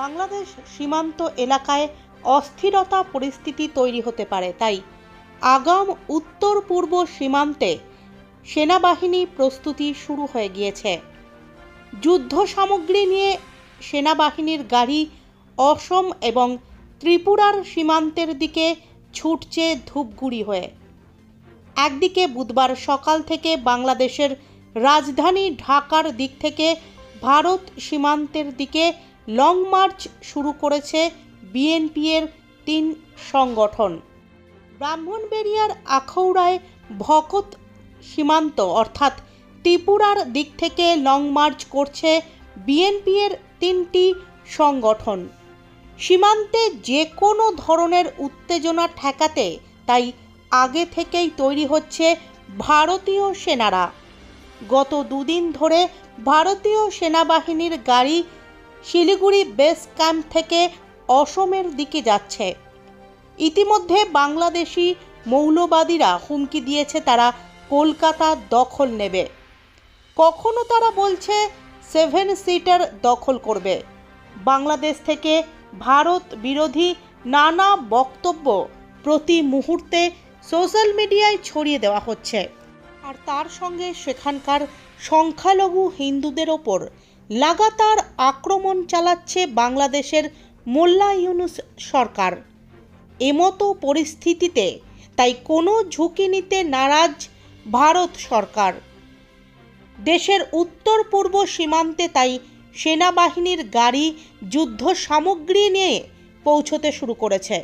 বাংলাদেশ সীমান্ত এলাকায় অস্থিরতা পরিস্থিতি তৈরি হতে পারে, তাই আগাম উত্তর পূর্ব সীমান্তে সেনাবাহিনী প্রস্তুতি শুরু হয়ে গিয়েছে। যুদ্ধ সামগ্রী নিয়ে সেনাবাহিনীর গাড়ি অসম এবং ত্রিপুরার সীমান্তের দিকে ছুটছে ধূপগুড়ি হয়ে। একদিকে বুধবার সকাল থেকে বাংলাদেশের রাজধানী ঢাকার দিক থেকে ভারত সীমান্তের দিকে লং মার্চ শুরু করেছে বিএনপি এর তিন সংগঠন। ব্রাহ্মণবেড়িয়ার আখৌড়ায় ভকত সীমান্ত অর্থাৎ ত্রিপুরার দিক থেকে লং মার্চ করছে বিএনপি এর তিনটি সংগঠন। সীমান্তে যে কোনো ধরনের উত্তেজনা ঠেকাতে তাই আগে থেকেই তৈরি হচ্ছে ভারতীয় সেনারা। গত দুদিন ধরে ভারতীয় সেনাবাহিনীর গাড়ি শিলিগুড়ি বেস ক্যাম্প থেকে অসমের দিকে যাচ্ছে। ইতিমধ্যে বাংলাদেশি মৌলবাদীরা হুমকি দিয়েছে তারা কলকাতা দখল নেবে। কখনো তারা বলছে সেভেন সিটার দখল করবে। বাংলাদেশ থেকে ভারত বিরোধী নানা বক্তব্য প্রতি মুহূর্তে সোশ্যাল মিডিয়ায় ছড়িয়ে দেওয়া হচ্ছে। আর তার সঙ্গে সেখানকার সংখ্যালঘু হিন্দুদের ওপর লাগাতার আক্রমণ চালাচ্ছে বাংলাদেশের মোল্লা ইউনুস সরকার। এমতো পরিস্থিতিতে তাই কোনো ঝুঁকি নিতে নারাজ ভারত সরকার। দেশের উত্তর পূর্ব সীমান্তে তাই সেনাবাহিনীর গাড়ি যুদ্ধ সামগ্রী নিয়ে পৌঁছতে শুরু করেছে।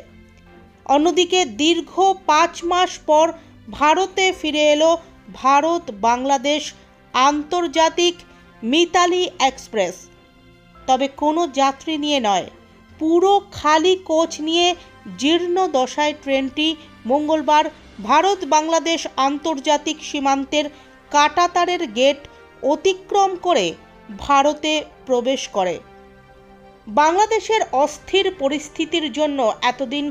অন্যদিকে দীর্ঘ পাঁচ মাস পর ভারতে ফিরে এলো ভারত বাংলাদেশ আন্তর্জাতিক মিতালি এক্সপ্রেস। তবে কোনো যাত্রী নিয়ে নয়, পুরো খালি কোচ নিয়ে জীর্ণ দশায় ট্রেনটি মঙ্গলবার ভারত বাংলাদেশ আন্তর্জাতিক সীমান্তের কাটাতারের গেট অতিক্রম করে ভারতে প্রবেশ করে। বাংলাদেশের অস্থির পরিস্থিতির জন্য এতদিন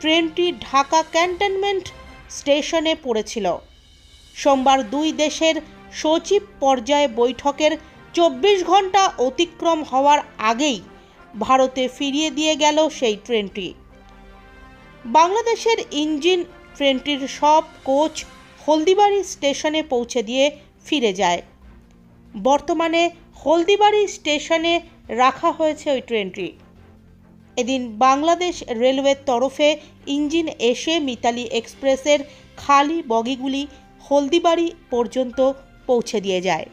ট্রেনটি ঢাকা ক্যান্টনমেন্ট স্টেশনে পড়েছিল। সোমবার দুই দেশের সচিব পর্যায়ে বৈঠকের চব্বিশ ঘণ্টা অতিক্রম হওয়ার আগেই ভারতে ফিরিয়ে দিয়ে গেল সেই ট্রেনটি। বাংলাদেশের ইঞ্জিন ট্রেনটির সব কোচ হলদিবাড়ি স্টেশনে পৌঁছে দিয়ে ফিরে যায়। বর্তমানে হলদিবাড়ি স্টেশনে রাখা হয়েছে ওই ট্রেনটি। এদিন বাংলাদেশ রেলওয়ের তরফে ইঞ্জিন এসে মিতালি এক্সপ্রেসের খালি বগিগুলি হলদিবাড়ি পর্যন্ত পৌঁছে দিয়ে যায়।